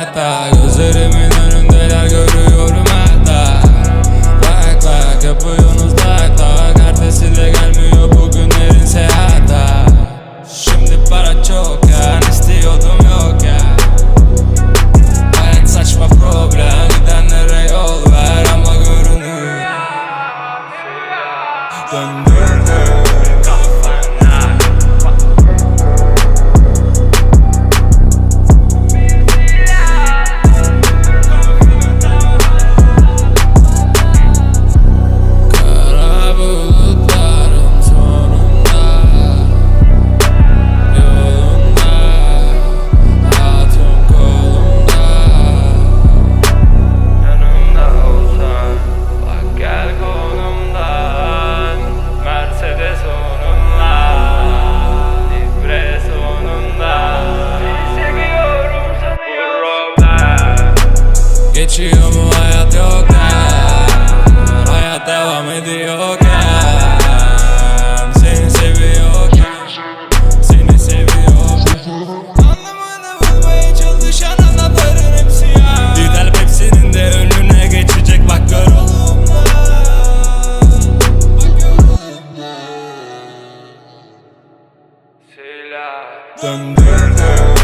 hayatta. Gözlerimin önündeler görüyorum hatta Lak lak yapıyorsunuz lak lak Ertesi de gelmiyor bugünlerin seyahatta. Şimdi para çok ya istiyordum yok ya. Hayat saçma problem gidenlere yol ver ama görünür. Döndürdüm. Geçiyor mu? Hayat yok ben Hayat devam ediyorken. Seni seviyorken Seni seviyorken. Anlamını bulmaya çalışan anlatların hepsi ya. Gider hepsinin de önüne geçecek bak gör oğlumla Döndürdüm.